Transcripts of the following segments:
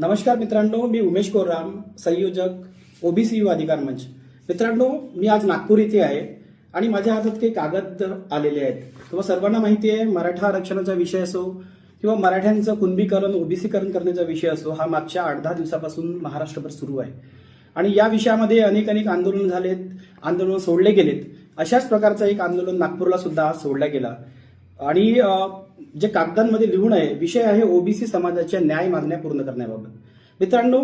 नमस्कार मित्रांनो मी उमेश कोराम संयोजक ओबीसी युवा अधिकार मंच. मित्रांनो मी आज नागपूर इथे आहे आणि माझ्या हातात काही कागद आलेले आहेत. किंवा सर्वांना माहिती आहे मराठा आरक्षणाचा विषय असो किंवा मराठ्यांचं कुणबीकरण ओबीसीकरण करण्याचा विषय असो हा मागच्या आठ दहा दिवसापासून महाराष्ट्रभर सुरू आहे. आणि या विषयामध्ये अनेक अनेक आंदोलन झालेत आंदोलन सोडले गेलेत. अशाच प्रकारचं एक आंदोलन नागपूरला सुद्धा आज सोडला गेला. आणि जे कागदांमध्ये लिहून आहे विषय आहे ओबीसी समाजाच्या न्याय मागण्या पूर्ण करण्याबाबत. मित्रांनो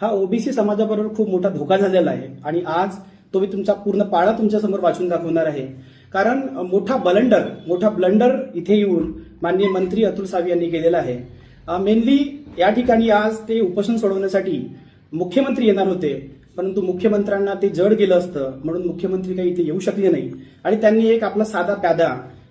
हा ओबीसी समाजाबरोबर खूप मोठा धोका झालेला आहे आणि आज तो मी तुमचा पूर्ण पाळा तुमच्यासमोर वाचून दाखवणार आहे. कारण मोठा बलंडर मोठा ब्लंडर इथे येऊन माननीय मंत्री अतुल सावे यांनी केलेला आहे. मेनली या ठिकाणी आज ते उपोषण सोडवण्यासाठी मुख्यमंत्री येणार होते परंतु मुख्यमंत्र्यांना ते जड गेलं असतं म्हणून मुख्यमंत्री काही इथे येऊ शकले नाही. आणि त्यांनी एक आपला साधा प्यादा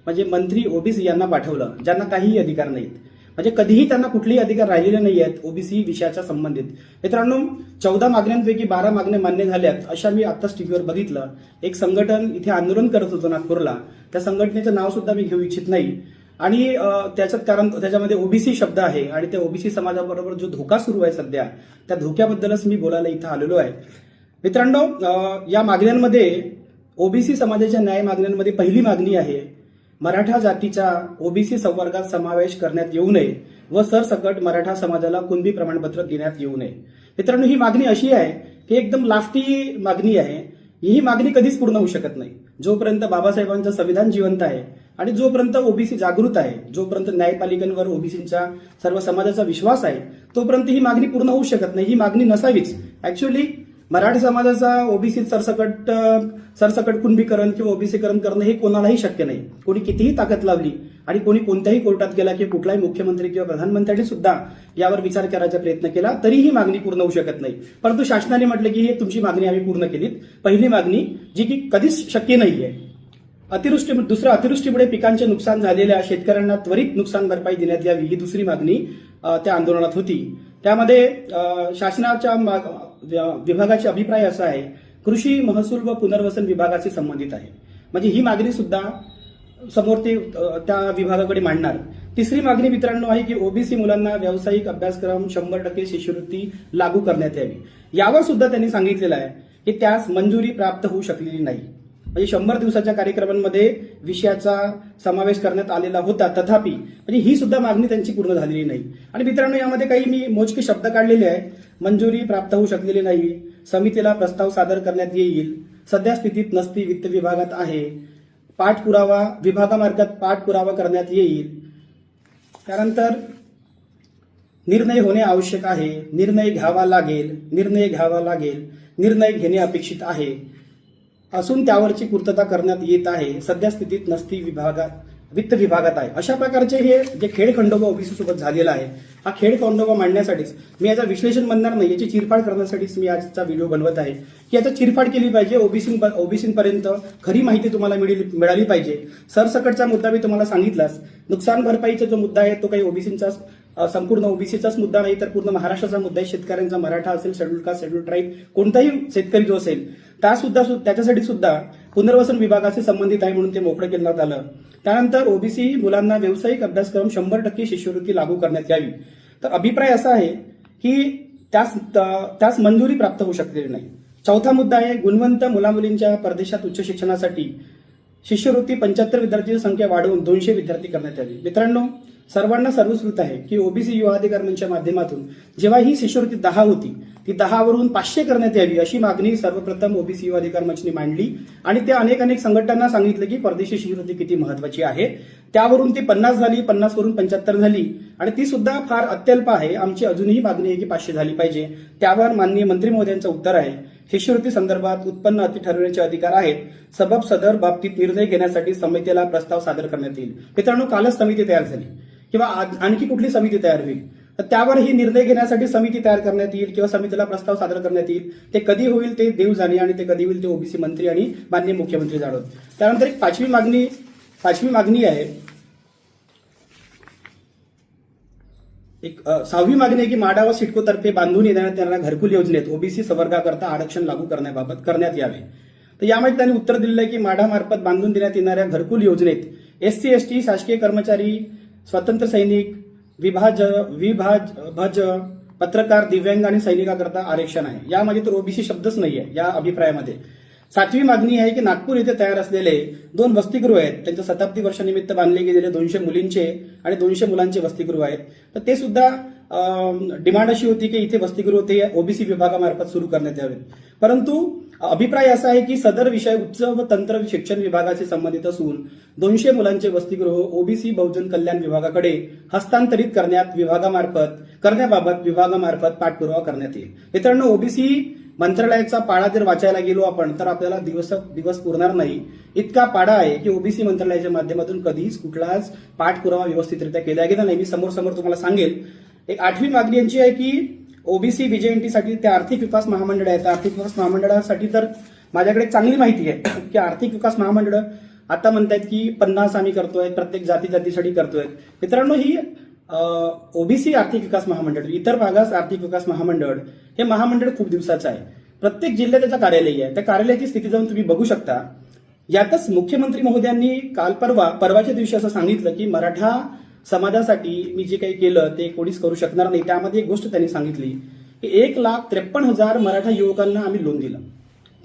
म्हणजे मंत्री ओबीसी यांना पाठवलं ज्यांना काहीही अधिकार नाहीत. म्हणजे कधीही त्यांना कुठलेही अधिकार राहिलेले नाही आहेत ओबीसी विषयाच्या संबंधित. मित्रांनो चौदा मागण्यांपैकी बारा मागण्या मान्य झाल्यात अशा मी आत्ताच टीव्हीवर बघितलं. एक संघटन इथे आंदोलन करत होतं नागपूरला. त्या संघटनेचं नाव सुद्धा मी घेऊ इच्छित नाही. आणि त्याच्यात कारण त्याच्यामध्ये ओबीसी शब्द आहे आणि त्या ओबीसी समाजाबरोबर जो धोका सुरू आहे सध्या त्या धोक्याबद्दलच मी बोलायला इथं आलेलो आहे. मित्रांनो या मागण्यांमध्ये ओबीसी समाजाच्या न्याय मागण्यांमध्ये पहिली मागणी आहे. मराठा जातीच्या ओबीसी संवर्गात समावेश करण्यात येऊ नये व सरसकट मराठा समाजाला कुणबी प्रमाणपत्र देण्यात येऊ नये. मित्रांनो ही मागणी अशी आहे की एकदम लाफ्टी मागणी आहे. ही मागणी कधीच पूर्ण होऊ शकत नाही. जोपर्यंत बाबासाहेबांचं संविधान जिवंत आहे आणि जोपर्यंत ओबीसी जागृत आहे जोपर्यंत न्यायपालिकांवर ओबीसींचा सर्व समाजाचा विश्वास आहे तोपर्यंत ही मागणी पूर्ण होऊ शकत नाही. ही मागणी नसावीच. ऍक्च्युअली मराठी समाजाचा ओबीसी सरसकट सरसकट कुणबीकरण किंवा ओबीसीकरण करणं हे कोणालाही शक्य नाही. कोणी कितीही ताकद लावली आणि कोणी कोणत्याही कोर्टात गेला की कुठलाही मुख्यमंत्री किंवा प्रधानमंत्र्यांनी सुद्धा यावर विचार करायचा प्रयत्न केला तरी ही मागणी पूर्ण होऊ शकत नाही. परंतु शासनाने म्हटलं की हे तुमची मागणी आम्ही पूर्ण केलीत. पहिली मागणी जी की कधीच शक्य नाहीये. अतिवृष्टी दुसरं अतिवृष्टीमुळे पिकांचे नुकसान झालेल्या शेतकऱ्यांना त्वरित नुकसान भरपाई देण्यात यावी ही दुसरी मागणी त्या आंदोलनात होती. त्यामध्ये शासनाच्या माग- विभागाचे अभिप्राय असा आहे कृषी महसूल व पुनर्वसन विभागाशी संबंधित आहे. म्हणजे ही मागणी सुद्धा समोर ते त्या विभागाकडे मांडणार. तिसरी मागणी मित्रांनो आहे की ओबीसी मुलांना व्यावसायिक अभ्यासक्रम शंभर टक्के शिष्यवृत्ती लागू करण्यात यावी. यावर सुद्धा त्यांनी सांगितलेलं आहे की त्यास मंजुरी प्राप्त होऊ शकलेली नाही. म्हणजे शंभर दिवसाच्या कार्यक्रमांमध्ये विषयाचा समावेश करण्यात आलेला होता. तथापि म्हणजे ही सुद्धा मागणी त्यांची पूर्ण झालेली नाही. आणि मित्रांनो यामध्ये काही मी मोजके शब्द काढलेले आहे मंजुरी प्राप्त होऊ शकलेली नाही. समितीला प्रस्ताव सादर करण्यात येईल. सध्या स्थितीत नसती वित्त विभागात आहे. पाठपुरावा विभागामार्फत पाठपुरावा करण्यात येईल. त्यानंतर निर्णय होणे आवश्यक आहे. निर्णय घ्यावा लागेल. निर्णय घ्यावा लागेल. निर्णय घेणे अपेक्षित आहे. असून त्यावरची पूर्तता करण्यात येत आहे. सध्या स्थितीत नसती विभागात वित्त विभागात आहे. अशा प्रकारचे हे जे खेळ खंडोबा ओबीसी सोबत झालेला आहे हा खेळ खंडोबा मांडण्यासाठीच मी याचं विश्लेषण म्हणणार नाही याची चिरफाड करण्यासाठीच मी आजचा व्हिडिओ बनवत आहे. की याचा चिरफाड केली पाहिजे ओबीसी ओबीसीपर्यंत खरी माहिती तुम्हाला मिळाली मिळाली पाहिजे. सरसकटचा मुद्दा मी तुम्हाला सांगितलाच. नुकसान भरपाईचा जो मुद्दा आहे तो काही ओबीसींचा संपूर्ण ओबीसीचाच मुद्दा नाही तर पूर्ण महाराष्ट्राचा मुद्दा आहे. शेतकऱ्यांचा मराठा असेल शेड्यूल कास्ट शेड्यूल ट्राईब कोणताही शेतकरी जो असेल त्या सुद्धा सु- त्याच्यासाठी सुद्धा पुनर्वसन विभागाशी संबंधित आहे म्हणून ते मोकळं करण्यात आलं. त्यानंतर ओबीसी मुलांना व्यावसायिक अभ्यासक्रम शंभर टक्के शिष्यवृत्ती लागू करण्यात यावी. तर अभिप्राय असा आहे की त्यास त्यास मंजुरी प्राप्त होऊ शकलेली नाही. चौथा मुद्दा आहे गुणवंत मुलामुलींच्या परदेशात उच्च शिक्षणासाठी शिष्यवृत्ती पंच्याहत्तर विद्यार्थ्यांची संख्या वाढवून दोनशे विद्यार्थी करण्यात यावी. मित्रांनो सर्वांना सर्वस्कृत आहे की ओबीसी युवा अधिकार मंचच्या माध्यमातून जेव्हा ही शिष्यवृत्ती दहा होती ती दहावरून पाचशे करण्यात यावी अशी मागणी सर्वप्रथम ओबीसी युवा अधिकार मंचने मांडली आणि त्या अनेक अनेक संघटनांना सांगितलं की परदेशी शिष्यवृत्ती किती महत्वाची आहे. त्यावरून ती पन्नास झाली पन्नास वरून पंच्याहत्तर झाली आणि ती सुद्धा फार अत्यल्प आहे. आमची अजूनही मागणी आहे की पाचशे झाली पाहिजे. त्यावर माननीय मंत्री महोदयांचं उत्तर आहे. शिष्यवृत्ती संदर्भात उत्पन्न अति ठरवण्याचे अधिकार आहेत. सबब सदर बाबतीत निर्णय घेण्यासाठी समितीला प्रस्ताव सादर करण्यात येईल. मित्रांनो कालच समिती तयार झाली. किंवा आणखी कुठली समिती तयार होईल? तर त्यावर ही निर्णय घेण्यासाठी समिती तयार करण्यात येईल किंवा समितीला प्रस्ताव सादर करण्यात येईल. ते कधी होईल ते देव जाणे आणि ते कधी होईल ते ओबीसी मंत्री आणि माननीय मुख्यमंत्री जाणवत त्यानंतर एक पाचवी मागणी पाचवी मागणी आहे. एक सहावी मागणी आहे की माडा व सिडकोतर्फे बांधून येण्यात येणाऱ्या घरकुल योजनेत ओबीसी संवर्गाकरता आरक्षण लागू करण्याबाबत करण्यात यावे. तर यामध्ये त्यांनी उत्तर दिलेलं आहे की माढामार्फत बांधून देण्यात येणाऱ्या घरकुल योजनेत एससी एसटी एस टी शासकीय कर्मचारी स्वतंत्र सैनिक विभाज विभाज भज पत्रकार दिव्यांग आणि सैनिकाकरता आरक्षण आहे. यामध्ये तर ओबीसी शब्दच नाही आहे या अभिप्रायामध्ये. सातवी मागणी आहे की नागपूर येथे तयार असलेले दोन वसतिगृह आहेत. त्यांच्या शताब्दी वर्षानिमित्त बांधले गेलेले दोनशे मुलींचे आणि दोनशे मुलांचे वसतिगृह आहेत. तर ते सुद्धा डिमांड अशी होती की इथे वसतिगृह ते ओबीसी विभागामार्फत सुरू करण्यात यावेत परंतु अभिप्राय असा आहे की सदर विषय उच्च व तंत्र शिक्षण विभागाशी संबंधित असून दोनशे मुलांचे वसतिगृह ओबीसी बहुजन कल्याण विभागाकडे हस्तांतरित करण्यात विभागामार्फत करण्याबाबत विभागामार्फत पाठपुरावा करण्यात येईल. मित्रांनो ओबीसी मंत्रालयाचा पाडा जर वाचायला गेलो आपण तर आपल्याला दिवस दिवस पुरणार नाही. इतका पाडा आहे की ओबीसी मंत्रालयाच्या माध्यमातून कधीच कुठलाच पाठपुरावा व्यवस्थितरित्या केला गेला नाही. मी समोर समोर तुम्हाला सांगेल एक आठवी मागणी यांची आहे की ओबीसी बीजेएनटीसाठी ते आर्थिक विकास महामंडळ आहे. त्या आर्थिक विकास महामंडळासाठी तर माझ्याकडे चांगली माहिती आहे की आर्थिक विकास महामंडळ आता म्हणतायत की पन्नास आम्ही करतोय प्रत्येक जाती जातीसाठी करतोय. मित्रांनो ही ओबीसी आर्थिक विकास महामंडळ इतर भागास आर्थिक विकास महामंडळ हे महामंडळ खूप दिवसाचं आहे. प्रत्येक जिल्ह्यात त्याचं कार्यालय आहे. त्या कार्यालयाची स्थिती जाऊन तुम्ही बघू शकता. यातच मुख्यमंत्री महोदयांनी काल परवा परवाच्या दिवशी असं सांगितलं की मराठा समाजासाठी मी जे काही केलं ते कोणीच करू शकणार नाही. त्यामध्ये एक गोष्ट त्यांनी सांगितली की एक लाख त्रेपन्न हजार मराठा युवकांना आम्ही लोन दिलं.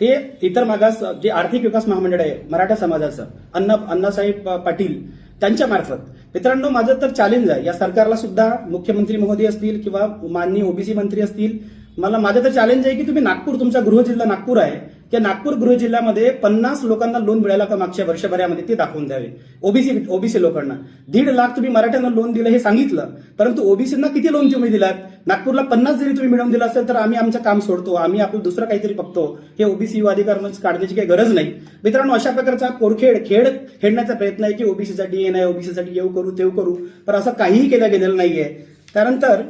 ते इतर मागास जे आर्थिक विकास महामंडळ आहे मराठा समाजाचं अण्णा अण्णासाहेब पाटील त्यांच्या मार्फत. मित्रांनो माझं तर चॅलेंज आहे. या सरकारला सुद्धा मुख्यमंत्री महोदय असतील किंवा माननीय ओबीसी मंत्री असतील मला माझं तर चॅलेंज आहे की तुम्ही नागपूर तुमचा गृह जिल्हा नागपूर आहे. की नागपूर गृह जिल्ह्यामध्ये पन्नास लोकांना लोन मिळाला का मागच्या वर्षभरामध्ये ते दाखवून द्यावे. ओबीसी ओबीसी लोकांना. दीड लाख तुम्ही मराठ्यांना लोन दिलं हे सांगितलं परंतु ओबीसींना किती लोन तुम्ही दिलात? नागपूरला पन्नास जरी तुम्ही मिळवून दिलं असेल तर आम्ही आमचं काम सोडतो आम्ही आपलं दुसरं काहीतरी बघतो. हे ओबीसी अधिकार काढण्याची काही गरज नाही. मित्रांनो अशा प्रकारचा पोरखेड खेळ खेळण्याचा प्रयत्न आहे की ओबीसीसाठी ये नाही ओबीसीसाठी येऊ करू तेव करू पण असं काहीही केलं गेलेलं नाहीये. त्यानंतर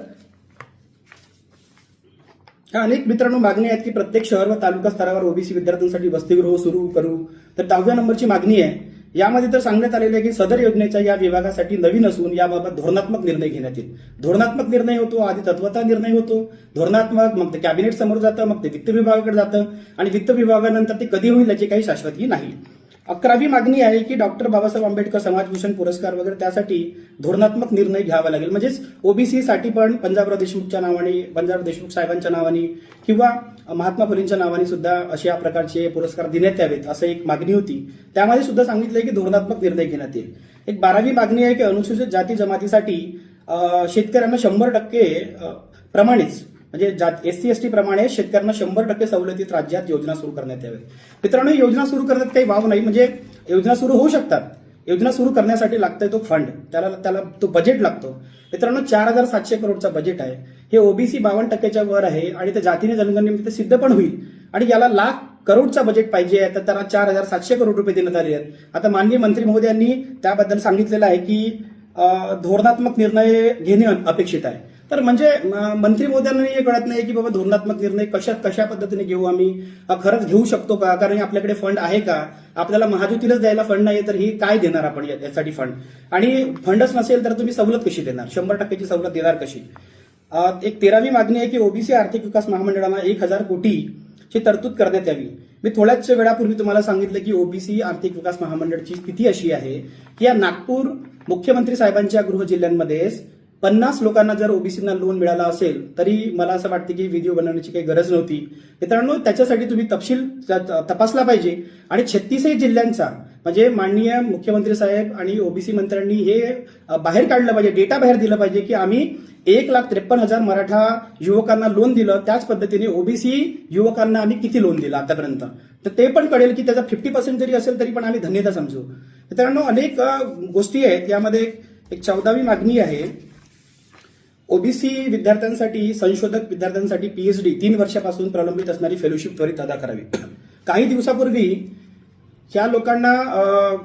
अनेक मित्रांनो मागणी आहेत की प्रत्येक शहर व तालुका स्तरावर ओबीसी विद्यार्थ्यांसाठी वसतिगृह सुरू करू? तर दहाव्या नंबरची मागणी आहे. यामध्ये तर सांगण्यात आलेलं आहे की सदर योजनेच्या या विभागासाठी नवीन असून याबाबत धोरणात्मक निर्णय घेण्यात येईल. धोरणात्मक निर्णय होतो आधी तत्वता निर्णय होतो. धोरणात्मक मग ते कॅबिनेट समोर जातं मग ते वित्त विभागाकडे जातं. आणि वित्त विभागानंतर ते कधी होईल याची काही शाश्वती नाही. अकरावी मागणी आहे की डॉक्टर बाबासाहेब आंबेडकर समाजभूषण पुरस्कार वगैरे त्यासाठी धोरणात्मक निर्णय घ्यावा लागेल. म्हणजेच ओबीसी साठी पण पंजाबराव देशमुखच्या नावाने पंजाब देशमुख साहेबांच्या नावाने किंवा महात्मा फुलेंच्या नावाने सुद्धा अशा प्रकारचे पुरस्कार देण्यात यावेत असं एक मागणी होती. त्यामध्ये सुद्धा सांगितलंय की धोरणात्मक निर्णय घेण्यात येईल. एक बारावी मागणी आहे की अनुसूचित जाती जमातीसाठी शेतकऱ्यांना शंभर टक्के प्रमाणेच म्हणजे एस सी एस टी प्रमाणे शेतकऱ्यांना शंभर टक्के सवलतीत राज्यात योजना सुरू करण्यात यावेत मित्रांनो योजना सुरू करण्यात काही वाव नाही. म्हणजे योजना सुरू होऊ शकतात. योजना सुरू करण्यासाठी लागतोय तो फंड त्याला त्याला तो बजेट लागतो. मित्रांनो चार हजार सातशे करोडचा बजेट आहे. हे ओबीसी बावन्न टक्क्याच्या वर आहे आणि ते जातीने जनगणनेमध्ये सिद्ध पण होईल. आणि याला लाख करोडचा बजेट पाहिजे आहे. तर त्याला चार हजार सातशे करोड रुपये देण्यात आले आहेत. आता माननीय मंत्री महोदयांनी त्याबद्दल सांगितलेलं आहे की धोरणात्मक निर्णय घेणे अपेक्षित आहे. तर म्हणजे मंत्री महोदयांना हे कळत नाही की बाबा धोरणात्मक निर्णय कशा कशा पद्धतीने घेऊ आम्ही? खरंच घेऊ शकतो का? कारण आपल्याकडे फंड आहे का? आपल्याला महाजुतीलाच द्यायला फंड नाही तर ही काय देणार आपण यासाठी फंड? आणि फंडच नसेल तर तुम्ही सवलत कशी देणार? शंभर टक्क्याची सवलत देणार कशी? एक तेरावी मागणी आहे की ओबीसी आर्थिक विकास महामंडळाला एक हजार कोटीची तरतूद करण्यात यावी. मी थोड्याच वेळापूर्वी तुम्हाला सांगितलं की ओबीसी आर्थिक विकास महामंडळची स्थिती अशी आहे की या नागपूर मुख्यमंत्री साहेबांच्या गृह जिल्ह्यांमध्ये पन्नास लोकांना जर ओबीसीना लोन मिळाला असेल तरी मला असं वाटतं की व्हिडिओ बनवण्याची काही गरज नव्हती. मित्रांनो त्याच्यासाठी तुम्ही तपशील तपासला पाहिजे. आणि छत्तीसही जिल्ह्यांचा म्हणजे माननीय मुख्यमंत्री साहेब आणि ओबीसी मंत्र्यांनी हे बाहेर काढलं पाहिजे डेटा बाहेर दिलं पाहिजे की आम्ही एक लाख त्रेपन्न हजार मराठा युवकांना लोन दिलं त्याच पद्धतीने ओबीसी युवकांना आम्ही किती लोन दिलं आतापर्यंत? तर ते पण कळेल की त्याचा फिफ्टी पर्सेंट जरी असेल तरी पण आम्ही धन्यता समजू. मित्रांनो अनेक गोष्टी आहेत यामध्ये एक चौदावी मागणी आहे. ओबीसी विद्यार्थ्यांसाठी संशोधक विद्यार्थ्यांसाठी पीएचडी तीन वर्षापासून प्रलंबित असणारी फेलोशिप त्वरित अदा करावी. काही दिवसापूर्वी या लोकांना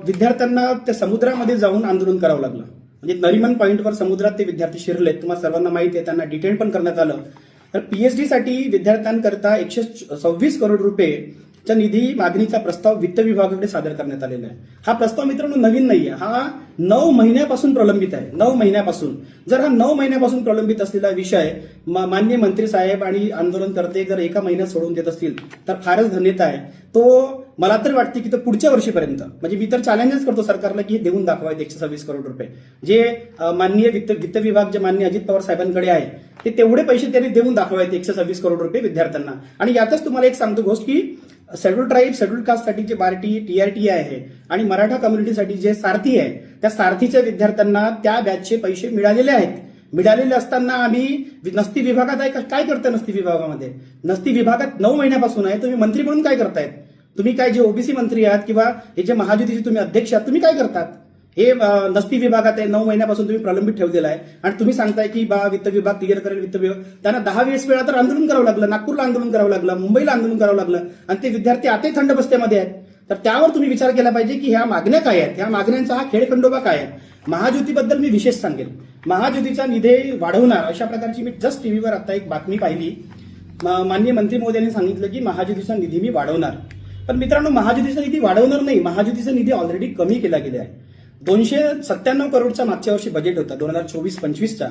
विद्यार्थ्यांना त्या समुद्रामध्ये जाऊन आंदोलन करावं लागलं. म्हणजे नरिमन पॉईंटवर समुद्रात ते विद्यार्थी शिरलेत. तुम्हाला सर्वांना माहिती आहे त्यांना डिटेन पण करण्यात आलं. तर पीएचडीसाठी विद्यार्थ्यांकरता एकशे सव्वीस करोड रुपये च्या निधी मागणीचा प्रस्ताव वित्त विभागाकडे सादर करण्यात आलेला आहे. हा प्रस्ताव मित्रांनो नवीन नाहीये. हा नऊ महिन्यापासून प्रलंबित आहे. नऊ महिन्यापासून. जर हा नऊ महिन्यापासून प्रलंबित असलेला विषय मान्य माननीय मंत्री साहेब आणि आंदोलनकर्ते जर एका महिन्यात सोडून देत असतील तर फारच धन्यता आहे. तो मला तर वाटते की तो पुढच्या वर्षीपर्यंत. म्हणजे मी तर चॅलेंजच करतो सरकारला की हे देऊन दाखवायचे एकशे सव्वीस करोड रुपये. जे माननीय वित्त वित्त विभाग जे माननीय अजित पवार साहेबांकडे आहे ते तेवढे पैसे त्यांनी देऊन दाखवायचे एकशे सव्वीस करोड रुपये विद्यार्थ्यांना. आणि यातच तुम्हाला एक सांगतो गोष्ट की शेड्यूल ट्राईब शेड्यूल कास्टसाठी जे बार्टी टीआरटी आहे आणि मराठा कम्युनिटीसाठी जे सारथी आहे त्या सारथीच्या विद्यार्थ्यांना त्या बॅचचे पैसे मिळालेले आहेत. मिळालेले असताना आम्ही नसती विभागात आहे का- काय करताय नसती विभागामध्ये? नसती विभागात नऊ महिन्यापासून आहे तुम्ही मंत्री म्हणून काय करतायत? तुम्ही काय जे ओबीसी मंत्री आहात किंवा हे जे महायुतीचे तुम्ही अध्यक्ष आहात तुम्ही काय करतात? हे नसती विभागात आहे नऊ महिन्यापासून तुम्ही प्रलंबित ठेवलेला आहे. आणि तुम्ही सांगताय की बा वित्त विभाग क्लिअर करेल वित्त विभाग. त्यांना दहा वीस वेळा तर आंदोलन करावं लागलं नागपूरला आंदोलन करावं लागलं मुंबईला आंदोलन करावं लागलं. आणि ते विद्यार्थी आताही थंड बस्त्यामध्ये आहेत. तर त्यावर तुम्ही विचार केला पाहिजे की ह्या मागण्या काय आहेत? ह्या मागण्यांचा हा खेळखंडोबा काय आहे? महाज्योतीबद्दल मी विशेष सांगेन. महाज्योतीचा निधी वाढवणार अशा प्रकारची मी जस्ट टीव्हीवर आता एक बातमी पाहिली. माननीय मंत्री महोदयांनी सांगितलं की महाज्योतीचा निधी मी वाढवणार. पण मित्रांनो महाज्योतीचा निधी वाढवणार नाही. महाज्योतीचा निधी ऑलरेडी कमी केला गेला आहे. दोनशे सत्त्याण्णव करोडचा मागच्या वर्षी बजेट होता दोन हजार चोवीस पंचवीसचा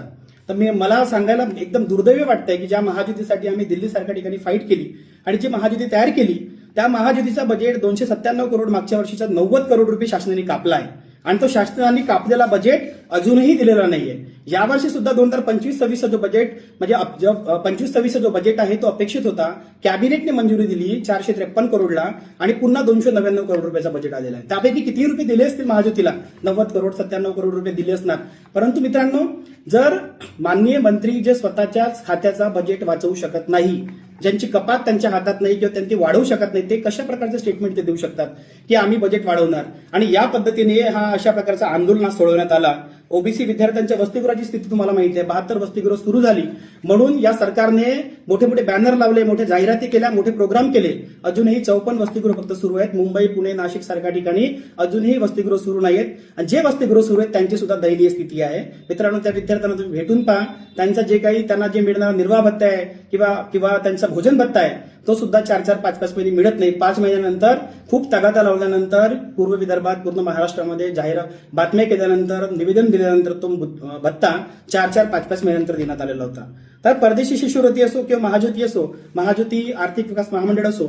तर मी मला सांगायला एकदम दुर्दैव वाटतंय की ज्या महाजुतीसाठी आम्ही दिल्लीसारख्या ठिकाणी फाईट केली आणि जी महाजुती तयार केली त्या महाजुतीचा बजेट दोनशे सत्त्याण्णव करोड मागच्या वर्षीचा नव्वद करोड रुपये शासनाने कापला आहे. आणि तो शासनाने कापलेला बजेट अजूनही दिलेला नाहीये. यावर्षी सुद्धा दोन हजार पंचवीस सव्वीसचा जो बजेट म्हणजे पंचवीस सव्वीसचा जो बजेट आहे तो अपेक्षित होता. कॅबिनेटने मंजुरी दिली चारशे त्रेपन्न करोडला आणि पुन्हा दोनशे नव्याण्णव करोड रुपयाचा बजेट आलेला आहे. त्यापैकी किती रुपये दिले असतील महाज्योतीला नव्वद करोड सत्त्याण्णव करोड रुपये दिले असणार. परंतु मित्रांनो जर माननीय मंत्री जे स्वतःच्याच खात्याचा बजेट वाचवू शकत नाही ज्यांची कपात त्यांच्या हातात नाही किंवा त्यांनी वाढवू शकत नाही ते कशा प्रकारचे स्टेटमेंट ते देऊ शकतात? की आम्ही बजेट वाढवणार. आणि या पद्धतीने हा अशा प्रकारचा आंदोलन सोडवण्यात आला. ओबीसी विद्यार्थ्यांच्या वसतिगृहाची स्थिती तुम्हाला माहिती आहे. बहात्तर वसतिगृह सुरू झाली. म्हणून या सरकारने मोठे मोठे बॅनर लावले मोठे जाहिराती केल्या मोठे प्रोग्राम केले. अजूनही चौपन्न वसतिगृह फक्त सुरू आहेत. मुंबई पुणे नाशिक सारख्या ठिकाणी अजूनही वसतिगृह सुरू नाहीत आणि जे वसतिगृह सुरू आहेत त्यांची सुद्धा दयनीय स्थिती आहे. मित्रांनो त्या विद्यार्थ्यांना तुम्ही भेटून पहा. त्यांचा जे काही त्यांना जे मिळणारा निर्वाह भत्ता आहे किंवा किंवा त्यांचा भोजन भत्ता आहे तो सुद्धा चार चार पाच पाच महिने मिळत नाही. पाच महिन्यानंतर खूप तगादा लावल्यानंतर पूर्व विदर्भात पूर्ण महाराष्ट्रामध्ये जाहीर बातम्या केल्यानंतर निवेदन दिल्यानंतर तो भत्ता चार चार पाच पाच महिन्यानंतर देण्यात आलेला होता. तर परदेशी शिष्यवृत्ती असो किंवा महाज्योती असो महाज्योती आर्थिक विकास महामंडळ असो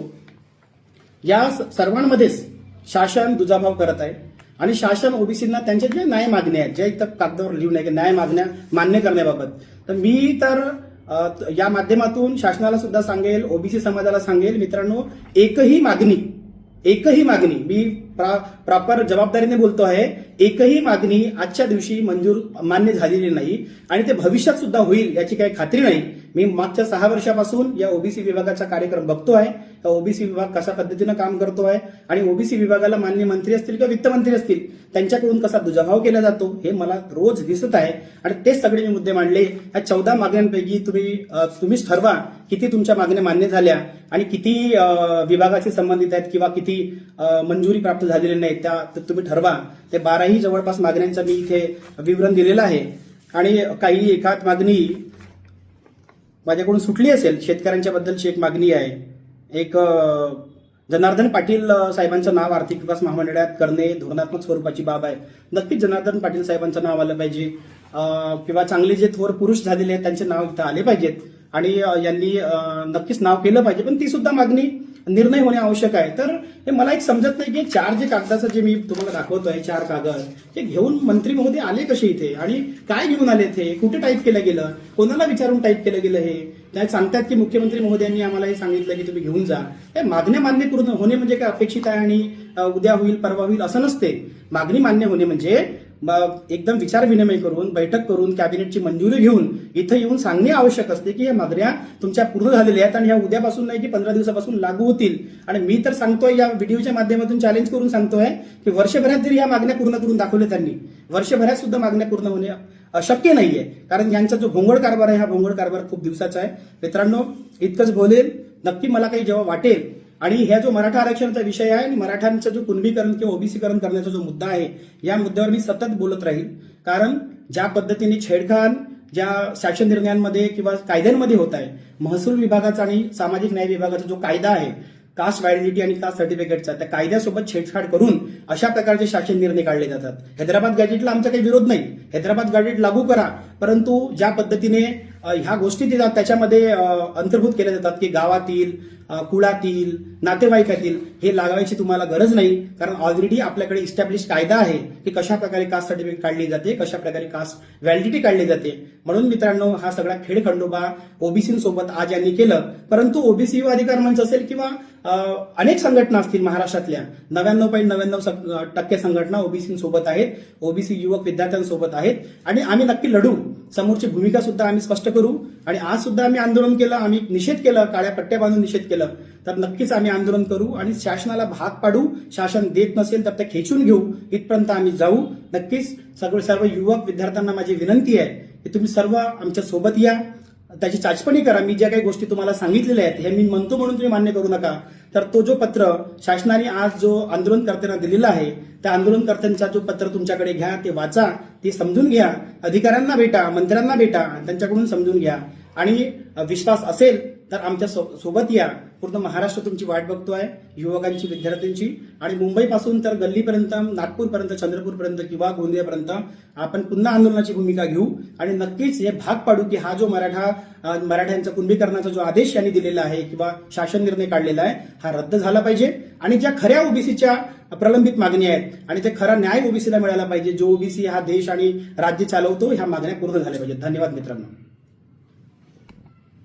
या सर्वांमध्येच शासन दुजाभाव करत आहे. आणि शासन ओबीसींना त्यांच्या ज्या न्याय मागण्या आहेत ज्या इथं कागदावर लिहून आहे की न्याय मागण्या मान्य करण्याबाबत. तर मी तर या माध्यमातून शासनाला सुद्धा सांगेल ओबीसी समाजाला सांगेल मित्रांनो एकही मागणी एकही मागणी मी प्रॉपर जबाबदारीने बोलतो आहे. एकही मागणी आजच्या दिवशी मंजूर मान्य झालेली नाही. आणि ते भविष्यात सुद्धा होईल याची काही खात्री नाही. मी मागच्या सहा वर्षापासून या ओबीसी विभागाचा कार्यक्रम बघतो आहे. या ओबीसी विभाग कशा पद्धतीनं काम करतो आहे? आणि ओबीसी विभागाला मान्य मंत्री असतील किंवा वित्तमंत्री असतील त्यांच्याकडून कसा दुजाभाव केला जातो हे मला रोज दिसत आहे. आणि तेच सगळे मी मुद्दे मांडले. या चौदा मागण्यांपैकी तुम्ही तुम्हीच ठरवा. किती तुमच्या मागण्या मान्य झाल्या आणि किती विभागाशी संबंधित आहेत किंवा किती मंजुरी प्राप्त झालेल्या नाही त्या तुम्ही ठरवा. ते बाराही जवळपास मागण्यांचं मी इथे विवरण दिलेलं आहे. आणि काही एकात मागणी माझ्याकडून सुटली असेल शेतकऱ्यांच्या बद्दलची एक मागणी आहे. एक जनार्दन पाटील साहेबांचं नाव आर्थिक विकास महामंडळात करणे धोरणात्मक स्वरूपाची बाब आहे. नक्कीच जनार्दन पाटील साहेबांचं नाव आलं पाहिजे. किंवा चांगले जे थोर पुरुष झालेले आहेत त्यांचे नाव इथं आले पाहिजेत. आणि यांनी नक्कीच नाव केलं पाहिजे पण ती सुद्धा मागणी निर्णय होणे आवश्यक आहे. तर हे मला एक समजत नाही की चार जे कागदाचं जे मी तुम्हाला दाखवतोय चार कागद ते घेऊन मंत्री महोदय आले कसे इथे? आणि काय घेऊन आले ते कुठे टाईप केलं गेलं? कोणाला विचारून टाईप केलं गेलं हे? त्या सांगतात की मुख्यमंत्री महोदयांनी आम्हाला हे सांगितलं की तुम्ही घेऊन जा. हे मागण्या मान्य पूर्ण होणे म्हणजे काय अपेक्षित आहे आणि उद्या होईल परवा होईल असं नसते. मागणी मान्य होणे म्हणजे एकदम विचार विनिमय करून बैठक करून कॅबिनेटची मंजुरी घेऊन इथं येऊन सांगणे आवश्यक असते की या मागण्या तुमच्या पूर्ण झालेल्या आहेत आणि ह्या उद्यापासून नाही की पंधरा दिवसापासून लागू होतील. आणि मी तर सांगतोय या व्हिडिओच्या माध्यमातून चॅलेंज करून सांगतोय की वर्षभरात जरी या मागण्या पूर्ण करून दाखवल्या त्यांनी वर्षभरात सुद्धा मागण्या पूर्ण होणे अशक्य नाहीये. कारण यांचा जो भोंगळ कारभार आहे हा भोंगळ कारभार खूप दिवसाचा आहे. मित्रांनो इतकंच बोलेल. नक्की मला काही जेव्हा वाटेल आणि ह्या जो मराठा आरक्षणाचा विषय आहे आणि मराठ्यांचं जो कुणबीकरण किंवा ओबीसीकरण करण्याचा जो मुद्दा आहे या मुद्द्यावर मी सतत बोलत राहील. कारण ज्या पद्धतीने छेडखान ज्या शासन निर्णयांमध्ये किंवा कायद्यांमध्ये होत आहे महसूल विभागाचा आणि सामाजिक न्याय विभागाचा जो कायदा आहे कास्ट व्हॅलिडिटी आणि कास्ट सर्टिफिकेटचा त्या कायद्यासोबत छेडछाड करून अशा प्रकारचे शासन निर्णय काढले जातात. हैदराबाद गॅजेटला आमचा काही विरोध नाही. हैदराबाद गॅजेट लागू करा. परंतु ज्या पद्धतीने ह्या गोष्टी तिथं त्याच्यामध्ये अंतर्भूत केल्या जातात की गावातील कुळातील नातेवाईकातील हे लागायची तुम्हाला गरज नाही. कारण ऑलरेडी आपल्याकडे इस्टॅब्लिश कायदा आहे की कशा प्रकारे कास्ट सर्टिफिकेट काढली जाते कशा प्रकारे कास्ट व्हॅलिडिटी काढली जाते. म्हणून मित्रांनो हा सगळा खेळ खंडोबा ओबीसी आज यांनी केलं. परंतु ओबीसी अधिकार मंच असेल किंवा अनेक संघटना असतील महाराष्ट्रातल्या. नव्याण्णव पॉईंट नव्याण्णव टक्के संघटना ओबीसीसोबत आहेत. ओबीसी युवक विद्यार्थ्यांसोबत आहेत. आणि आम्ही नक्की लढू. समोरची भूमिका सुद्धा आम्ही स्पष्ट करू. आणि आज सुद्धा आम्ही आंदोलन केलं. आम्ही निषेध केलं. काळ्या पट्ट्या बांधून निषेध केलं. तर नक्कीच आम्ही आंदोलन करू आणि शासनाला भाग पाडू. शासन देत नसेल तर ते खेचून घेऊ. इथपर्यंत आम्ही जाऊ. नक्कीच सगळे सर्व युवक विद्यार्थ्यांना माझी विनंती आहे की तुम्ही सर्व आमच्यासोबत या. त्याची चाचपणी करा. मी ज्या काही गोष्टी तुम्हाला सांगितलेल्या आहेत हे मी म्हणतो म्हणून तुम्ही मान्य करू नका. तर तो जो पत्र शासनाने आज जो आंदोलनकर्त्यांना दिलेला आहे त्या आंदोलनकर्त्यांचा जो पत्र तुमच्याकडे घ्या ते वाचा ते समजून घ्या. अधिकाऱ्यांना भेटा मंत्र्यांना भेटा त्यांच्याकडून समजून घ्या. आणि विश्वास असेल तर आमच्या सो- सोबत या. पूर्ण महाराष्ट्र तुमची वाट बघतो आहे युवकांची विद्यार्थ्यांची. आणि मुंबईपासून तर गल्लीपर्यंत नागपूरपर्यंत चंद्रपूरपर्यंत किंवा गोंदियापर्यंत आपण पुन्हा आंदोलनाची भूमिका घेऊ. आणि नक्कीच हे भाग पाडू की हा जो मराठा मराठ्यांचा कुंभीकरणाचा जो आदेश यांनी दिलेला आहे किंवा शासन निर्णय काढलेला आहे हा रद्द झाला पाहिजे. आणि ज्या खऱ्या ओबीसीच्या प्रलंबित मागण्या आहेत आणि ते खरा न्याय ओबीसीला मिळाला पाहिजे जो ओबीसी हा देश आणि राज्य चालवतो ह्या मागण्या पूर्ण झाल्या पाहिजेत. धन्यवाद मित्रांनो.